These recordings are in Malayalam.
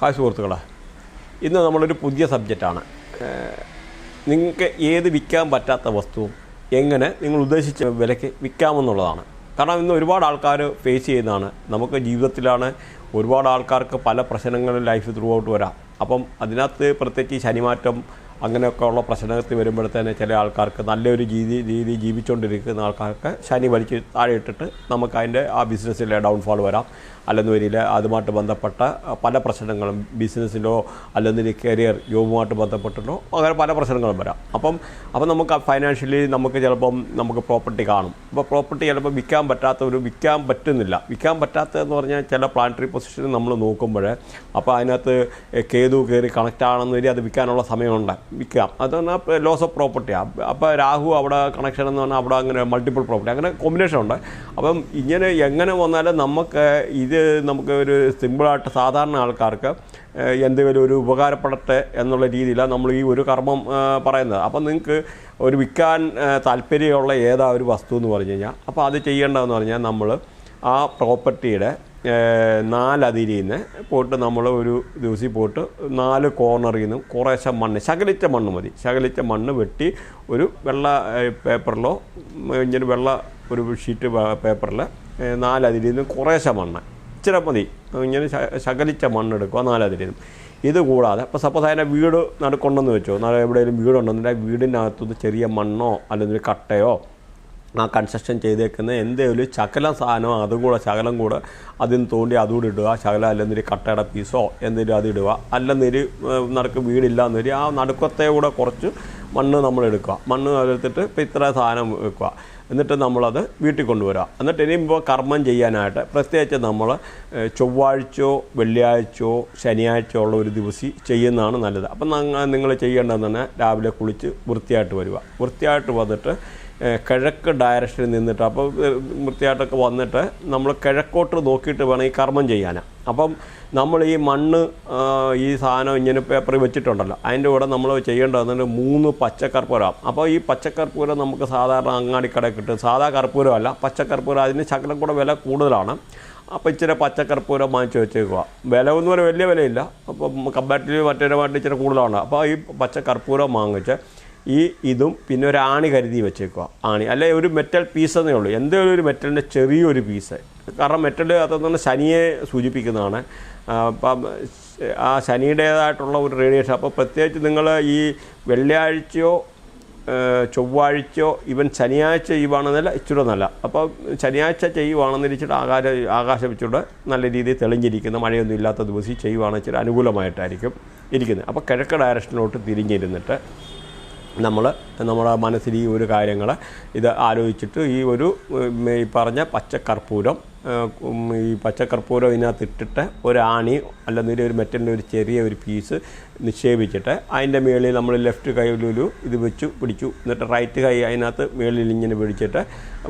ഹായ് സുഹൃത്തുക്കളെ. ഇന്ന് നമ്മളൊരു പുതിയ സബ്ജക്റ്റാണ്. നിങ്ങൾക്ക് ഏത് വിൽക്കാൻ പറ്റാത്ത വസ്തുവും എങ്ങനെ നിങ്ങൾ ഉദ്ദേശിച്ച വിലയ്ക്ക് വിൽക്കാമെന്നുള്ളതാണ്. കാരണം ഇന്ന് ഒരുപാട് ആൾക്കാർ ഫേസ് ചെയ്യുന്നതാണ്. നമുക്ക് ജീവിതത്തിലാണ് ഒരുപാട് ആൾക്കാർക്ക് പല പ്രശ്നങ്ങളും ലൈഫ് ത്രൂ ഔട്ട് വരാം. അപ്പം അതിനകത്ത് പ്രത്യേകിച്ച് ശനിമാറ്റം അങ്ങനെയൊക്കെ ഉള്ള പ്രശ്നത്തിൽ വരുമ്പോഴത്തേന് ചില ആൾക്കാർക്ക് നല്ലൊരു രീതി രീതി ജീവിച്ചുകൊണ്ടിരിക്കുന്ന ആൾക്കാർക്ക് ശനി വലിച്ച് താഴെ ഇട്ടിട്ട് നമുക്ക് അതിന്റെ ആ ബിസിനസ്സിലെ ഡൗൺഫാൾ വരാം. അല്ലെന്ന് വരിയിൽ അതുമായിട്ട് ബന്ധപ്പെട്ട പല പ്രശ്നങ്ങളും ബിസിനസ്സിലോ അല്ലെങ്കിൽ കരിയർ ജോബുമായിട്ട് ബന്ധപ്പെട്ടിട്ടോ അങ്ങനെ പല പ്രശ്നങ്ങളും വരാം. അപ്പം അപ്പം നമുക്ക് ഫൈനാൻഷ്യലി നമുക്ക് ചിലപ്പം നമുക്ക് പ്രോപ്പർട്ടി കാണും. അപ്പോൾ പ്രോപ്പർട്ടി ചിലപ്പോൾ വിൽക്കാൻ പറ്റാത്ത ഒരു വിൽക്കാൻ പറ്റുന്നില്ല. വിൽക്കാൻ പറ്റാത്തതെന്ന് പറഞ്ഞാൽ ചില പ്ലാനറ്ററി പൊസിഷൻ നമ്മൾ നോക്കുമ്പോൾ അപ്പോൾ അതിനകത്ത് കേതു കയറി കണക്റ്റ് ആണെന്ന് വരി അത് വിൽക്കാനുള്ള സമയമുണ്ട്. വിൽക്കാം. അത് പറഞ്ഞാൽ ലോസ് ഓഫ് പ്രോപ്പർട്ടിയാണ് അപ്പോൾ രാഹു അവിടെ കണക്ഷൻ എന്ന് പറഞ്ഞാൽ അവിടെ അങ്ങനെ മൾട്ടിപ്പിൾ പ്രോപ്പർട്ടി അങ്ങനെ കോമ്പിനേഷൻ ഉണ്ട്. അപ്പം ഇങ്ങനെ എങ്ങനെ വന്നാലും നമുക്ക് ഇത് നമുക്ക് ഒരു സിമ്പിളായിട്ട് സാധാരണ ആൾക്കാർക്ക് എന്തെങ്കിലും ഒരു ഉപകാരപ്പെടട്ടെ എന്നുള്ള രീതിയിലാണ് നമ്മൾ ഈ ഒരു കർമ്മം പറയുന്നത്. അപ്പം നിങ്ങൾക്ക് ഒരു വിൽക്കാൻ താല്പര്യമുള്ള ഏതാ ഒരു വസ്തു എന്ന് പറഞ്ഞു കഴിഞ്ഞാൽ അപ്പോൾ അത് ചെയ്യേണ്ടതെന്ന് പറഞ്ഞാൽ നമ്മൾ ആ പ്രോപ്പർട്ടിയുടെ ഏഹ്, നാലതിരിയിൽ നിന്ന് പോയിട്ട് നമ്മൾ ഒരു ദിവസം പോട്ട് നാല് കോർണറിൽ നിന്നും കുറേശ്ശെ മണ്ണ് ശകലിച്ച മണ്ണ് മതി. ശകലിച്ച മണ്ണ് വെട്ടി ഒരു വെള്ള പേപ്പറിലോ ഇങ്ങനെ വെള്ള ഒരു ഷീറ്റ് പേപ്പറിൽ നാലതിരിൽ നിന്ന് കുറേശ്ശെ മണ്ണ്. ഇച്ചിരി മതി. ഇങ്ങനെ ശകലിച്ച മണ്ണ് മണ്ണെടുക്കുക നാലതിരിൽ നിന്നും ഇത് കൂടാതെ ഇപ്പോൾ സപ്പോസ് അതിന്റെ വീട് നടുക്കൊണ്ടെന്ന് വെച്ചോ എവിടെയെങ്കിലും വീടുണ്ടെന്നുണ്ടെങ്കിൽ വീടിനകത്തുനിന്ന് ചെറിയ മണ്ണോ അല്ലെങ്കിൽ കട്ടയോ ആ കൺസ്ട്രക്ഷൻ ചെയ്തേക്കുന്ന എന്തെങ്കിലും ശകലം സാധനം അതും കൂടെ ശകലം കൂടെ അതിന് തോണ്ടി അതുകൂടി ഇടുക. ശകലം അല്ലെങ്കിൽ കട്ടയുടെ പീസോ എന്തെങ്കിലും അത് ഇടുക. അല്ലെന്നൊരു നടക്ക് വീടില്ല എന്നൊരു ആ നടുക്കത്തെ കൂടെ കുറച്ച് മണ്ണ് നമ്മൾ എടുക്കുക. മണ്ണ് എടുത്തിട്ട് ഇപ്പോൾ ഇത്ര സാധനം വെക്കുക. എന്നിട്ട് നമ്മളത് വീട്ടിൽ കൊണ്ടുവരിക. എന്നിട്ട് ഇനിയിപ്പോൾ കർമ്മം ചെയ്യാനായിട്ട് പ്രത്യേകിച്ച് നമ്മൾ ചൊവ്വാഴ്ചയോ വെള്ളിയാഴ്ചയോ ശനിയാഴ്ചയോ ഉള്ള ഒരു ദിവസം ചെയ്യുന്നതാണ് നല്ലത്. അപ്പം നിങ്ങൾ ചെയ്യേണ്ടതെന്ന് തന്നെ രാവിലെ കുളിച്ച് വൃത്തിയായിട്ട് വരിക. വൃത്തിയായിട്ട് വന്നിട്ട് കിഴക്ക് ഡയറക്ഷനിൽ നിന്നിട്ട്. അപ്പോൾ വൃത്തിയായിട്ടൊക്കെ വന്നിട്ട് നമ്മൾ കിഴക്കോട്ട് നോക്കിയിട്ട് വേണം ഈ കർമ്മം ചെയ്യാനാണ് അപ്പം നമ്മൾ ഈ മണ്ണ് ഈ സാധനം ഇങ്ങനെ പേപ്പറിൽ വെച്ചിട്ടുണ്ടല്ലോ. അതിന്റെ കൂടെ നമ്മൾ ചെയ്യേണ്ടത് ചെയ്യേണ്ടതെന്ന് മൂന്ന് പച്ചക്കർപ്പൂരം. അപ്പോൾ ഈ പച്ചക്കർപ്പൂരം നമുക്ക് സാധാരണ അങ്ങാടിക്കടയിൽ കിട്ടും. സാധാ കർപ്പൂരമല്ല പച്ചക്കർപ്പൂരം. അതിന് ശകലം കൂടെ വില കൂടുതലാണ്. അപ്പോൾ ഇച്ചിരി പച്ചക്കർപ്പൂരം വാങ്ങിച്ച് വെച്ചേക്കുക വില ഒന്നും വലിയ വിലയില്ല. അപ്പം കമ്പാരിറ്റീവ് മറ്റൊരുമായിട്ട് ഇച്ചിരി കൂടുതലാണ്. അപ്പോൾ ഈ പച്ചക്കർപ്പൂരം വാങ്ങിച്ച് ഈ ഇതും പിന്നെ ഒരു ആണി കരുതി വെച്ചേക്കുക ആണി. അല്ലെ ഒരു മെറ്റൽ പീസ് എന്നേ ഉള്ളൂ. എന്തെങ്കിലും ഒരു മെറ്റലിന്റെ ചെറിയൊരു പീസ് കാരണം മെറ്റൽ അതെന്ന് ശനിയെ സൂചിപ്പിക്കുന്നതാണ്. അപ്പം ആ ശനിയുടേതായിട്ടുള്ള ഒരു റേഡിയേഷൻ അപ്പോൾ പ്രത്യേകിച്ച് നിങ്ങൾ ഈ വെള്ളിയാഴ്ചയോ ചൊവ്വാഴ്ചയോ ഇവൻ ശനിയാഴ്ച ചെയ്യുവാണെന്നല്ല ഇച്ചിരി നല്ല അപ്പോൾ ശനിയാഴ്ച ചെയ്യുവാണെന്നിരിച്ചിട്ട് ആകാശ ആകാശം ഇച്ചിരി നല്ല രീതിയിൽ തെളിഞ്ഞിരിക്കുന്ന. മഴയൊന്നും ഇല്ലാത്ത ദിവസം ചെയ്യുവാണെന്ന് ഇച്ചിരി അനുകൂലമായിട്ടായിരിക്കും ഇരിക്കുന്നത്. അപ്പോൾ കിഴക്ക് ഡയറക്ഷനിലോട്ട് തിരിഞ്ഞിരുന്നിട്ട് നമ്മൾ നമ്മുടെ മനസ്സിൽ ഈ ഒരു കാര്യങ്ങൾ ഇത് ആലോചിച്ചിട്ട് ഈ ഒരു ഈ പറഞ്ഞ പച്ചക്കർപ്പൂരം ഈ പച്ചക്കർപ്പൂരം ഇതിനകത്ത് ഇട്ടിട്ട് ഒരു ആണി അല്ലെങ്കിൽ ഒരു മെറ്റലിന്റെ ഒരു ചെറിയ ഒരു പീസ് നിക്ഷേപിച്ചിട്ട് അതിന്റെ മേളിൽ നമ്മൾ ലെഫ്റ്റ് കൈയിലൊരു ഇത് വെച്ചു പിടിച്ചു. എന്നിട്ട് റൈറ്റ് കൈ അതിനകത്ത് മേളിൽ ഇങ്ങനെ പിടിച്ചിട്ട്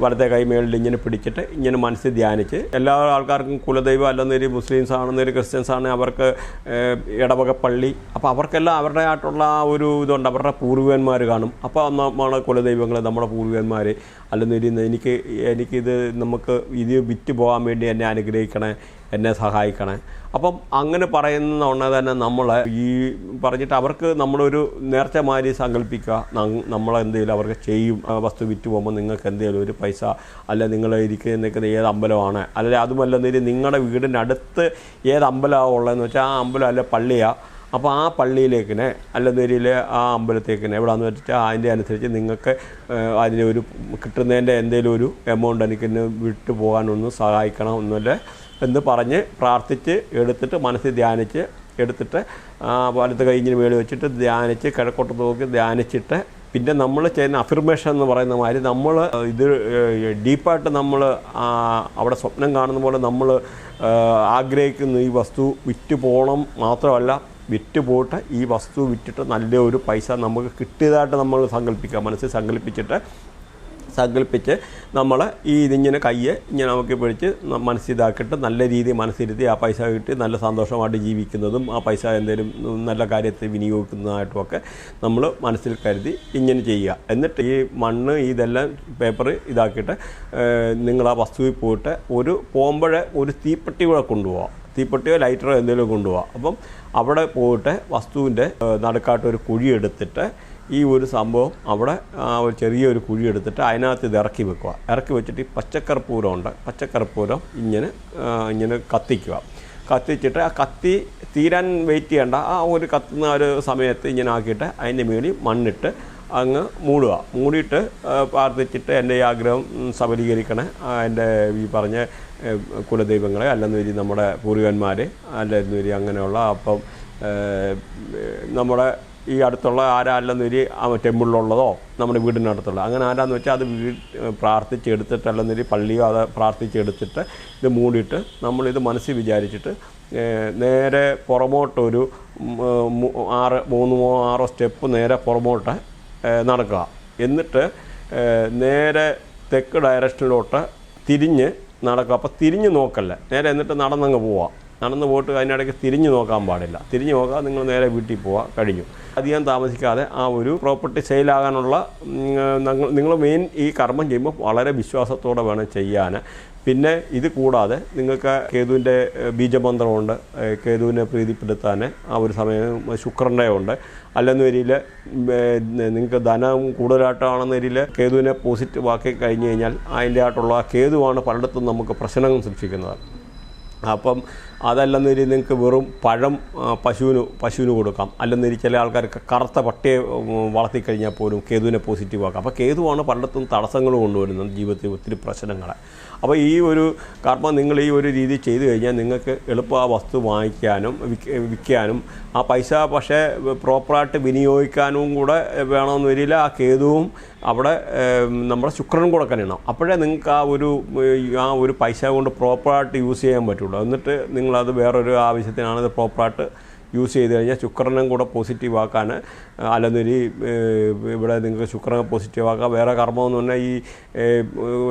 വലത്തെ കൈ മേളിൽ ഇങ്ങനെ പിടിച്ചിട്ട് ഇങ്ങനെ മനസ്സിൽ ധ്യാനിച്ച്. എല്ലാ ആൾക്കാർക്കും കുലദൈവം അല്ലെന്നൊരു മുസ്ലിംസ് ആണെന്നൊരു ക്രിസ്ത്യൻസ് ആണ് അവർക്ക് ഇടവക പള്ളി. അപ്പോൾ അവർക്കെല്ലാം അവരുടെ ആയിട്ടുള്ള ആ ഒരു ഇതുണ്ട്. അവരുടെ പൂർവികന്മാർ കാണും. അപ്പോൾ നമ്മുടെ കുലദൈവങ്ങൾ നമ്മുടെ പൂർവികന്മാർ അല്ലെന്നൊരു എനിക്ക് എനിക്കിത് നമുക്ക് ഇത് വിറ്റ് പോകാൻ വേണ്ടി എന്നെ അനുഗ്രഹിക്കണേ എന്നെ സഹായിക്കണേ. അപ്പം അങ്ങനെ പറയുന്ന ഉടനെ തന്നെ നമ്മൾ ഈ പറഞ്ഞിട്ട് അവർക്ക് നമ്മളൊരു നേർച്ച മാതിരി സങ്കല്പിക്കുക. നമ്മളെന്തെങ്കിലും അവർക്ക് ചെയ്യും വസ്തു വിറ്റ് പോകുമ്പോൾ നിങ്ങൾക്ക് എന്തെങ്കിലും ഒരു പൈസ അല്ല നിങ്ങൾ ഇരിക്കുന്ന നിൽക്കുന്ന ഏത് അമ്പലമാണ് അല്ലെങ്കിൽ അതുമല്ലെന്നൊരു നിങ്ങളുടെ വീടിന്റെ അടുത്ത് ഏത് അമ്പലമാണ് ഉള്ളതെന്ന് വെച്ചാൽ ആ അമ്പലം അല്ല പള്ളിയാണ് അപ്പോൾ ആ പള്ളിയിലേക്കിനെ അല്ലെന്നൊരിൽ ആ അമ്പലത്തേക്കിനെ എവിടെയാണെന്ന് വെച്ചാൽ അതിന്റെ അനുസരിച്ച് നിങ്ങൾക്ക് അതിന്റെ ഒരു കിട്ടുന്നതിന്റെ എന്തെങ്കിലും ഒരു എമൗണ്ട് എനിക്ക് വിട്ടു പോകാനൊന്ന് സഹായിക്കണം എന്നല്ല എന്ന് പറഞ്ഞ് പ്രാർത്ഥിച്ച് എടുത്തിട്ട് മനസ്സിൽ ധ്യാനിച്ച് എടുത്തിട്ട് വലത്ത് കഴിഞ്ഞിന് മേളിൽ വെച്ചിട്ട് ധ്യാനിച്ച് കിഴക്കോട്ട് നോക്കി ധ്യാനിച്ചിട്ട് പിന്നെ നമ്മൾ ചെയ്യുന്ന അഫിർമേഷൻ എന്ന് പറയുന്ന മാതിരി നമ്മൾ ഇത് ഡീപ്പായിട്ട് നമ്മൾ അവിടെ സ്വപ്നം കാണുന്ന പോലെ നമ്മൾ ആഗ്രഹിക്കുന്ന ഈ വസ്തു വിറ്റ് പോകണം മാത്രമല്ല വിറ്റ് പോയിട്ട് ഈ വസ്തു വിറ്റിട്ട് നല്ല ഒരു പൈസ നമുക്ക് കിട്ടിയതായിട്ട് നമ്മൾ സങ്കല്പിക്കുക മനസ്സിൽ സങ്കല്പിച്ചിട്ട് സങ്കല്പിച്ച് നമ്മൾ ഈ ഇതിങ്ങനെ കയ്യെ ഇങ്ങനെ നമുക്ക് പിടിച്ച് മനസ്സിലാക്കിയിട്ട് നല്ല രീതിയിൽ മനസ്സിരുത്തി ആ പൈസ കിട്ടി നല്ല സന്തോഷമായിട്ട് ജീവിക്കുന്നതും ആ പൈസ എന്തെങ്കിലും നല്ല കാര്യത്തിൽ വിനിയോഗിക്കുന്നതായിട്ടുമൊക്കെ നമ്മൾ മനസ്സിൽ കരുതി ഇങ്ങനെ ചെയ്യുക. എന്നിട്ട് ഈ മണ്ണ് ഇതെല്ലാം പേപ്പർ ഇതാക്കിയിട്ട് നിങ്ങൾ ആ വസ്തുവിൽ പോയിട്ട് ഒരു പോകുമ്പോഴേ ഒരു തീപ്പെട്ടി കൂടെ കൊണ്ടുപോകാം തീപ്പെട്ടിയോ ലൈറ്ററോ എന്തെങ്കിലും കൊണ്ടുപോകാം അപ്പം അവിടെ പോയിട്ട് വസ്തുവിന്റെ നടുക്കാട്ട് ഒരു കുഴി എടുത്തിട്ട് ഈ ഒരു സംഭവം അവിടെ ഒരു ചെറിയൊരു കുഴി എടുത്തിട്ട് അതിനകത്ത് ഇത് ഇറക്കി വെക്കുക. ഇറക്കി വെച്ചിട്ട് ഈ പച്ചക്കർപ്പൂരം ഉണ്ട് പച്ചക്കർപ്പൂരം ഇങ്ങനെ ഇങ്ങനെ കത്തിക്കുക. കത്തിച്ചിട്ട് ആ കത്തി തീരാൻ വെയിറ്റ് ചെയ്യേണ്ട. ആ ഒരു കത്തുന്ന ഒരു സമയത്ത് ഇങ്ങനെ ആക്കിയിട്ട് അതിന്റെ മേളിൽ മണ്ണിട്ട് അങ്ങ് മൂടുക. മൂടിയിട്ട് പ്രാർത്ഥിച്ചിട്ട് എന്റെ ഈ ആഗ്രഹം സബലീകരിക്കണേ എന്റെ ഈ പറഞ്ഞ കുലദൈവങ്ങളെ അല്ലെന്ന് വരി നമ്മുടെ പൂർവികന്മാർ അല്ലെന്ന് വരി അങ്ങനെയുള്ള അപ്പം നമ്മുടെ ഈ അടുത്തുള്ള ആരാല്ലെന്ന് വരി ആ ടെമ്പിളിലുള്ളതോ നമ്മുടെ വീടിനടുത്തുള്ള. അങ്ങനെ ആരാന്ന് വെച്ചാൽ അത് വീ പ്രാർത്ഥിച്ചെടുത്തിട്ട് അല്ലെന്ന് വരി പള്ളിയോ അത് പ്രാർത്ഥിച്ചെടുത്തിട്ട് ഇത് മൂടിയിട്ട് നമ്മളിത് മനസ്സിൽ വിചാരിച്ചിട്ട് നേരെ പുറമോട്ടൊരു ആറ് മൂന്നോ ആറോ സ്റ്റെപ്പ് നേരെ പുറമോട്ട് നടക്കുക. എന്നിട്ട് നേരെ തെക്ക് ഡയറക്ഷനിലോട്ട് തിരിഞ്ഞ് നടക്കുക. അപ്പോൾ തിരിഞ്ഞ് നോക്കല്ല. നേരെ എന്നിട്ട് നടന്നങ്ങ് പോവാം. നടന്ന് പോയിട്ട് അതിനിടയ്ക്ക് തിരിഞ്ഞു നോക്കാൻ പാടില്ല. തിരിഞ്ഞു നോക്കാൻ നിങ്ങൾ നേരെ വീട്ടിൽ പോവുക കഴിഞ്ഞു. അധികം താമസിക്കാതെ ആ ഒരു പ്രോപ്പർട്ടി സെയിലാകാനുള്ള നിങ്ങൾ മെയിൻ ഈ കർമ്മം ചെയ്യുമ്പോൾ വളരെ വിശ്വാസത്തോടെ വേണം ചെയ്യാൻ. പിന്നെ ഇത് കൂടാതെ നിങ്ങൾക്ക് കേതുവിന്റെ ബീജമന്ത്രമുണ്ട് കേതുവിനെ പ്രീതിപ്പെടുത്താൻ ആ ഒരു സമയം ശുക്രന്റെ ഉണ്ട്. അല്ലെന്ന് വരിയിൽ നിങ്ങൾക്ക് ധനം കൂടുതലായിട്ടാണെന്ന വരിയിൽ കേതുവിനെ പോസിറ്റീവ് ആക്കി കഴിഞ്ഞ് കഴിഞ്ഞാൽ അതിന്റെ ആയിട്ടുള്ള കേതുവാണ് പലയിടത്തും നമുക്ക് പ്രശ്നങ്ങൾ സൃഷ്ടിക്കുന്നത്. അപ്പം അതല്ലെന്ന് വരി നിങ്ങൾക്ക് വെറും പഴം പശുവിന് പശുവിന് കൊടുക്കാം. അല്ലെന്നിരി ചില ആൾക്കാർക്ക് കറുത്ത പട്ടിയെ വളർത്തിക്കഴിഞ്ഞാൽ പോലും കേതുവിനെ പോസിറ്റീവ് ആക്കാം. അപ്പോൾ കേതുവാണ് പലയിടത്തും തടസ്സങ്ങൾ കൊണ്ടുവരുന്നത് ജീവിതത്തിൽ ഒത്തിരി പ്രശ്നങ്ങളെ. അപ്പോൾ ഈ ഒരു കർമ്മം നിങ്ങൾ ഈ ഒരു രീതി ചെയ്തു കഴിഞ്ഞാൽ നിങ്ങൾക്ക് എളുപ്പം ആ വസ്തു വാങ്ങിക്കാനും വിൽക്കാനും ആ പൈസ പക്ഷേ പ്രോപ്പറായിട്ട് വിനിയോഗിക്കാനും കൂടെ വേണമെന്ന് വരില്ല. ആ കേതുവും അവിടെ നമ്മുടെ ശുക്രനും കൂടെ കണിയണം അപ്പോഴേ നിങ്ങൾക്ക് ആ ഒരു ആ ഒരു പൈസ കൊണ്ട് പ്രോപ്പറായിട്ട് യൂസ് ചെയ്യാൻ പറ്റുള്ളൂ. എന്നിട്ട് നിങ്ങളത് വേറൊരു ആവശ്യത്തിനാണ് ഇത് പ്രോപ്പറായിട്ട് യൂസ് ചെയ്ത് കഴിഞ്ഞാൽ ശുക്രനും കൂടെ പോസിറ്റീവ് ആക്കാൻ അല്ലെന്നൊരു ഇവിടെ നിങ്ങൾക്ക് ശുക്രനെ പോസിറ്റീവ് ആക്കാം. വേറെ കർമ്മം എന്ന് പറഞ്ഞാൽ ഈ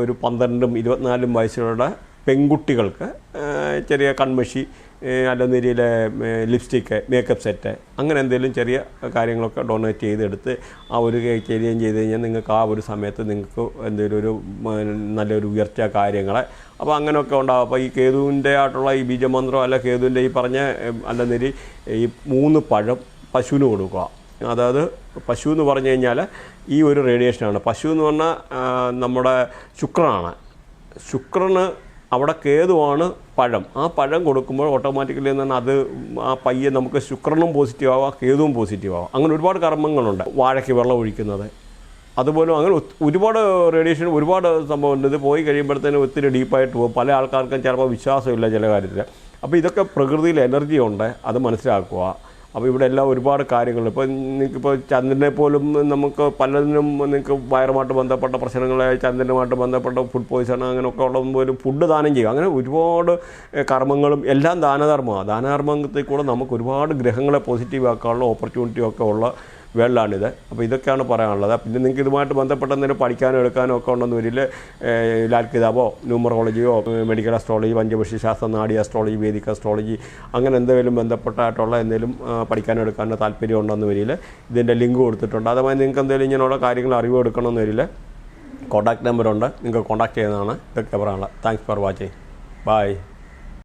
ഒരു പന്ത്രണ്ടും ഇരുപത്തിനാലും വയസ്സിലുള്ള പെൺകുട്ടികൾക്ക് ചെറിയ കൺമഷി അല്ലെന്നരിയിലെ ലിപ്സ്റ്റിക്ക് മേക്കപ്പ് സെറ്റ് അങ്ങനെ എന്തെങ്കിലും ചെറിയ കാര്യങ്ങളൊക്കെ ഡൊണേറ്റ് ചെയ്തെടുത്ത് ആ ഒരു ചെയ്യുകയും ചെയ്ത് കഴിഞ്ഞാൽ നിങ്ങൾക്ക് ആ ഒരു സമയത്ത് നിങ്ങൾക്ക് എന്തെങ്കിലും ഒരു നല്ലൊരു ഉയർച്ച കാര്യങ്ങളെ അപ്പോൾ അങ്ങനെയൊക്കെ ഉണ്ടാവും. അപ്പോൾ ഈ കേതുവിന്റെ ആയിട്ടുള്ള ഈ ബീജമന്ത്രം അല്ല കേതുവിന്റെ ഈ പറഞ്ഞ അല്ലെന്നരി ഈ മൂന്ന് പഴം പശുവിന് കൊടുക്കുക. അതായത് പശു എന്ന് പറഞ്ഞു കഴിഞ്ഞാൽ ഈ ഒരു റേഡിയേഷനാണ് പശു എന്ന് പറഞ്ഞാൽ നമ്മുടെ ശുക്രനാണ്. ശുക്രന് അവിടെ കേതുവാണ് പഴം. ആ പഴം കൊടുക്കുമ്പോൾ ഓട്ടോമാറ്റിക്കലി എന്ന് അത് ആ പയ്യെ നമുക്ക് ശുക്രനും പോസിറ്റീവ് ആവാം കേതുവും പോസിറ്റീവ് ആവാം. അങ്ങനെ ഒരുപാട് കർമ്മങ്ങളുണ്ട് വാഴയ്ക്ക് വെള്ളം ഒഴിക്കുന്നത്. അതുപോലെ അങ്ങനെ ഒരുപാട് റേഡിയേഷൻ ഒരുപാട് സംഭവമുണ്ട് ഇത് പോയി കഴിയുമ്പോഴത്തേനും ഒത്തിരി ഡീപ്പായിട്ട് പോകും. പല ആൾക്കാർക്കും ചിലപ്പോൾ വിശ്വാസമില്ല ചില കാര്യത്തിൽ. അപ്പോൾ ഇതൊക്കെ പ്രകൃതിയിൽ എനർജി ഉണ്ട് അത് മനസ്സിലാക്കുക. അപ്പോൾ ഇവിടെ എല്ലാം ഒരുപാട് കാര്യങ്ങൾ ഇപ്പോൾ നിങ്ങൾക്കിപ്പോൾ ചന്ദ്രനെ പോലും നമുക്ക് പലതിനും നിങ്ങൾക്ക് വയറുമായിട്ട് ബന്ധപ്പെട്ട പ്രശ്നങ്ങളെ ചന്ദ്രനുമായിട്ട് ബന്ധപ്പെട്ട ഫുഡ് പോയിസൺ അങ്ങനെയൊക്കെ ഉള്ള ഒരു ഫുഡ് ദാനം ചെയ്യുക അങ്ങനെ ഒരുപാട് കർമ്മങ്ങളും എല്ലാം ദാനധർമ്മമാണ് ദാനധർമ്മത്തിൽ കൂടെ നമുക്ക് ഒരുപാട് ഗ്രഹങ്ങളെ പോസിറ്റീവ് ആക്കാനുള്ള ഓപ്പർച്യൂണിറ്റി ഒക്കെ ഉള്ള വേൾഡാണിത് അപ്പോൾ ഇതൊക്കെയാണ് പറയാനുള്ളത്. പിന്നെ നിങ്ങൾക്ക് ഇതുമായിട്ട് ബന്ധപ്പെട്ട എന്തെങ്കിലും പഠിക്കാനോ എടുക്കാനോ ഒക്കെ ഉണ്ടെന്ന് വരില്ല. ലാൽ കിതാബോ ന്യൂമറോളജിയോ മെഡിക്കൽ അസ്ട്രോളജി പഞ്ചപക്ഷി ശാസ്ത്രം നാടി അസ്ട്രോളജി വേദിക് അസ്ട്രോളജി അങ്ങനെ എന്തെങ്കിലും ബന്ധപ്പെട്ടായിട്ടുള്ള എന്തെങ്കിലും പഠിക്കാനോ എടുക്കാനോ താല്പര്യം ഉണ്ടെന്ന് വരില്ല. ഇതിന്റെ ലിങ്ക് കൊടുത്തിട്ടുണ്ട്. അതുമായി നിങ്ങൾക്ക് എന്തെങ്കിലും ഇങ്ങനെയുള്ള കാര്യങ്ങൾ അറിവ് എടുക്കണമെന്ന് വരില്ല. കോൺടാക്ട് നമ്പറുണ്ട് നിങ്ങൾക്ക് കോൺടാക്ട് ചെയ്യുന്നതാണ്. ഇതൊക്കെ പറയാനുള്ളത്. Thanks for watching bye